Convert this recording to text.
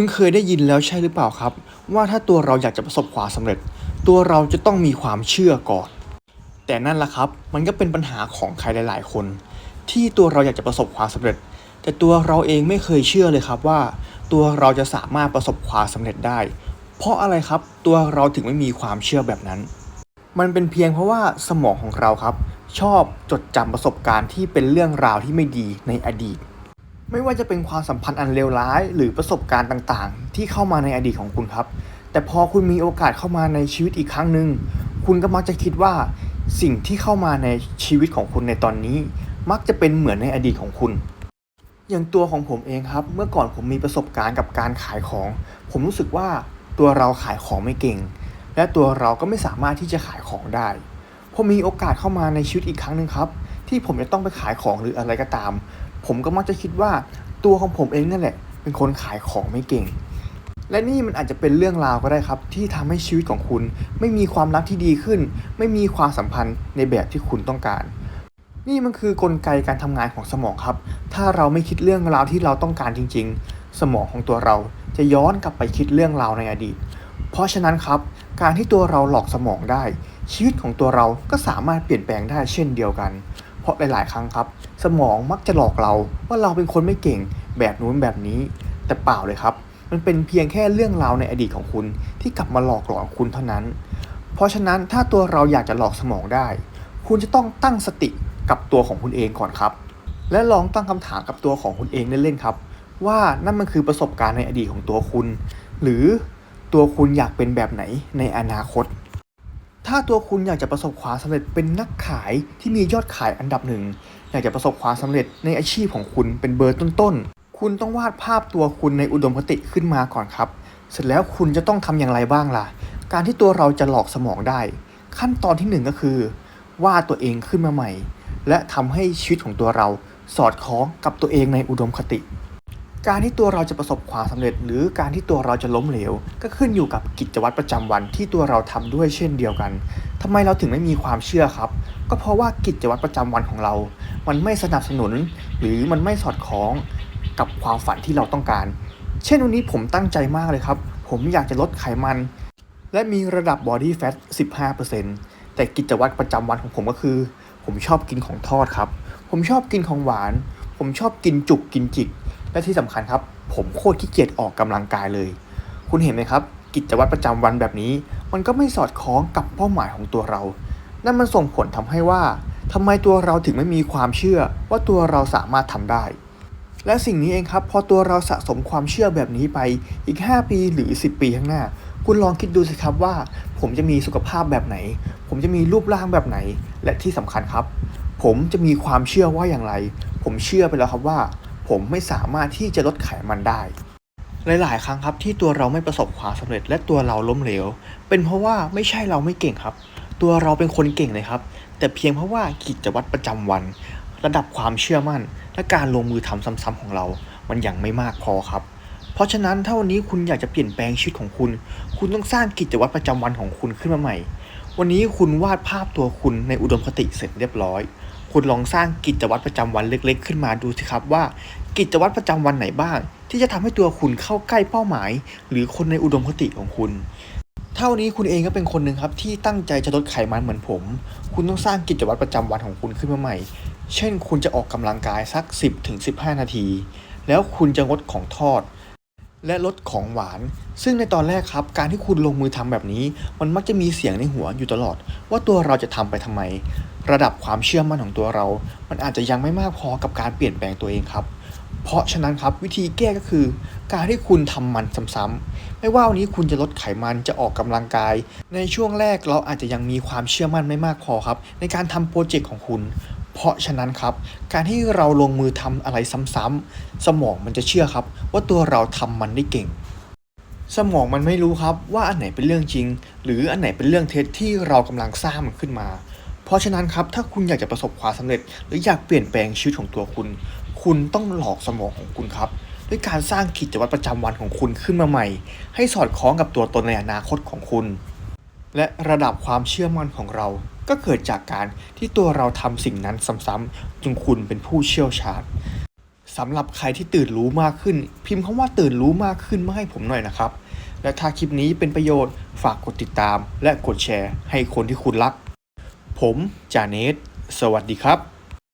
คุณเคยได้ยินแล้วใช่หรือเปล่าครับ ว่าถ้าตัวเราอยากจะประสบความสำเร็จ ตัวเราจะต้องมีความเชื่อก่อน แต่นั่นแหละครับ มันก็เป็นปัญหาของใครหลาย ๆ คน ที่ตัวเราอยากจะประสบความสำเร็จ แต่ตัวเราเองไม่เคยเชื่อเลยครับว่า ตัวเราจะสามารถประสบความสำเร็จได้ เพราะอะไรครับตัวเราถึงไม่มีความเชื่อแบบนั้น มันเป็นเพียงเพราะว่าสมองของเราครับ ชอบจดจำประสบการณ์ที่เป็นเรื่องราวที่ไม่ดีในอดีต ไม่ว่าจะเป็นความสัมพันธ์อันเลวร้าย หรือประสบการณ์ต่างๆ ที่เข้ามาในอดีตของคุณครับ แต่พอคุณมีโอกาสเข้ามาในชีวิตอีกครั้งหนึ่งคุณก็มักจะคิดว่าสิ่งที่เข้ามาในชีวิตของคุณในตอนนี้ มักจะเป็นเหมือนในอดีตของคุณ อย่างตัวของผมเองครับ เมื่อก่อนผมมีประสบการณ์กับการขายของ ผมรู้สึกว่าตัวเราขายของไม่เก่ง และตัวเราก็ไม่สามารถที่จะขายของได้พอมีโอกาสเข้ามาในชีวิตอีกครั้งหนึ่งครับ ที่ผมจะต้องไปขายของหรืออะไรก็ตาม ผมก็มักจะคิดว่าตัวของผมเองนั่นแหละ เป็นคนขายของไม่เก่ง และนี่มันอาจจะเป็นเรื่องราวก็ได้ครับ ที่ทำให้ชีวิตของคุณ ไม่มีความรักที่ดีขึ้น ไม่มีความสัมพันธ์ในแบบที่คุณต้องการ นี่มันคือกลไกการทำงานของสมองครับ ถ้าเราไม่คิดเรื่องราวที่เราต้องการจริง ๆ สมองของตัวเราจะย้อนกลับไปคิดเรื่องราวในอดีต เพราะฉะนั้นครับ การที่ตัวเราหลอกสมองได้ ชีวิตของตัวเราก็สามารถเปลี่ยนแปลงได้เช่นเดียวกัน ราะหลาย ๆ ครั้งครับ สมองมักจะหลอกเราว่าเราเป็นคนไม่เก่งแบบนู้นแบบนี้ แต่เปล่าเลยครับ มันเป็นเพียงแค่เรื่องราวในอดีตของคุณ ที่กลับมาหลอกหลอนคุณเท่านั้น เพราะฉะนั้นถ้าตัวเราอยากจะหลอกสมองได้ คุณจะต้องตั้งสติกับตัวของคุณเองก่อนครับ และลองตั้งคำถามกับตัวของคุณเองเล่น ๆ ครับ ว่านั่นมันคือประสบการณ์ในอดีตของตัวคุณ หรือตัวคุณอยากเป็นแบบไหนในอนาคต ถ้าตัวคุณอยากจะประสบความสำเร็จเป็นนักขายที่มียอดขายอันดับหนึ่ง อยากจะประสบความสำเร็จในอาชีพของคุณเป็นเบอร์ต้นๆ คุณต้องวาดภาพตัวคุณในอุดมคติขึ้นมาก่อนครับ เสร็จแล้วคุณจะต้องทำอย่างไรบ้างล่ะ การที่ตัวเราจะหลอกสมองได้ ขั้นตอนที่หนึ่งก็คือ วาดตัวเองขึ้นมาใหม่ และทำให้ชีวิตของตัวเราสอดคล้องกับตัวเองในอุดมคติ การที่ตัวเราจะประสบความสำเร็จ หรือการที่ตัวเราจะล้มเหลว ก็ขึ้นอยู่กับกิจวัตรประจำวันที่ตัวเราทำด้วยเช่นเดียวกันทำไมเราถึงไม่มีความเชื่อครับ ก็เพราะว่ากิจวัตรประจำวันของเรา มันไม่สนับสนุน หรือมันไม่สอดคล้องกับความฝันที่เราต้องการ เช่นวันนี้ผมตั้งใจมากเลยครับ ผมอยากจะลดไขมัน และมีระดับ body fat 15%แต่กิจวัตรประจำวันของผมก็คือ ผมชอบกินของทอดครับ ผมชอบกินของหวาน ผมชอบกินจุกกินจิก และที่สำคัญครับ ผมโคตรขี้เกียจออกกำลังกายเลย คุณเห็นไหมครับ กิจวัตรประจำวันแบบนี้ มันก็ไม่สอดคล้องกับเป้าหมายของตัวเรา นั่นมันส่งผลทำให้ว่าทำไมตัวเราถึงไม่มีความเชื่อว่าตัวเราสามารถทำได้ และสิ่งนี้เองครับ พอตัวเราสะสมความเชื่อแบบนี้ไปอีก 5 ปีหรือ 10 ปีข้างหน้า คุณลองคิดดูสิครับว่า ผมจะมีสุขภาพแบบไหน ผมจะมีรูปร่างแบบไหน และที่สำคัญครับ ผมจะมีความเชื่อว่าอย่างไร ผมเชื่อไปแล้วครับว่า ผมไม่สามารถที่จะลดไขมันได้ หลาย ๆ ครั้งครับที่ตัวเราไม่ประสบความสำเร็จ และตัวเราล้มเหลว เป็นเพราะว่าไม่ใช่เราไม่เก่งครับ ตัวเราเป็นคนเก่งเลยครับ แต่เพียงเพราะว่ากิจวัตรประจำวัน ระดับความเชื่อมั่น และการลงมือทำซ้ำๆของเรา มันยังไม่มากพอครับ เพราะฉะนั้นถ้าวันนี้คุณอยากจะเปลี่ยนแปลงชีวิตของคุณ คุณต้องสร้างกิจวัตรประจำวันของคุณขึ้นมาใหม่ วันนี้คุณวาดภาพตัวคุณในอุดมคติเสร็จเรียบร้อย คุณลองสร้างกิจวัตรประจำวันเล็ก ๆ ขึ้นมาดูสิครับว่า กิจวัตรประจำวันไหนบ้าง ที่จะทำให้ตัวคุณเข้าใกล้เป้าหมาย หรือคนในอุดมคติของคุณ เท่านี้คุณเองก็เป็นคนหนึ่งครับที่ตั้งใจจะลดไขมันเหมือนผม คุณต้องสร้างกิจวัตรประจำวันของคุณขึ้นมาใหม่ เช่น คุณจะออกกำลังกายสัก 10-15 นาที แล้วคุณจะงดของทอด และลดของหวาน ซึ่งในตอนแรกครับ การที่คุณลงมือทำแบบนี้ มันมักจะมีเสียงในหัวอยู่ตลอด ว่าตัวเราจะทำไปทำไม ระดับความเชื่อมั่นของตัวเรา มันอาจจะยังไม่มากพอกับการเปลี่ยนแปลงตัวเองครับ เพราะฉะนั้นครับวิธีแก้ก็คือ การที่คุณทำมันซ้ำๆไม่ว่าวันนี้คุณจะลดไขมันจะออกกำลังกาย ในช่วงแรกเราอาจจะยังมีความเชื่อมั่นไม่มากพอครับ ในการทำโปรเจกต์ของคุณ เพราะฉะนั้นครับ การที่เราลงมือทำอะไรซ้ำๆสมองมันจะเชื่อครับ ว่าตัวเราทำมันได้เก่ง สมองมันไม่รู้ครับว่าอันไหนเป็นเรื่องจริง หรืออันไหนเป็นเรื่องเท็จที่เรากำลังสร้างมันขึ้นมา เพราะฉะนั้นครับถ้าคุณอยากจะประสบความสำเร็จ หรืออยากเปลี่ยนแปลงชีวิตของตัวคุณ คุณต้องหลอกสมองของคุณครับด้วยการสร้างกิจวัตรประจำวันของคุณขึ้นมาใหม่ ให้สอดคล้องกับตัวตนในอนาคตของคุณ และระดับความเชื่อมั่นของเรา ก็เกิดจากการที่ตัวเราทำสิ่งนั้นซ้ำๆจนคุณเป็นผู้เชี่ยวชาญสำหรับใครที่ตื่นรู้มากขึ้น พิมพ์คำว่าตื่นรู้มากขึ้นมาให้ผมหน่อยนะครับ และถ้าคลิปนี้เป็นประโยชน์ฝากกดติดตาม และกดแชร์ ให้คนที่คุณรัก ผมจาเนตสวัสดีครับ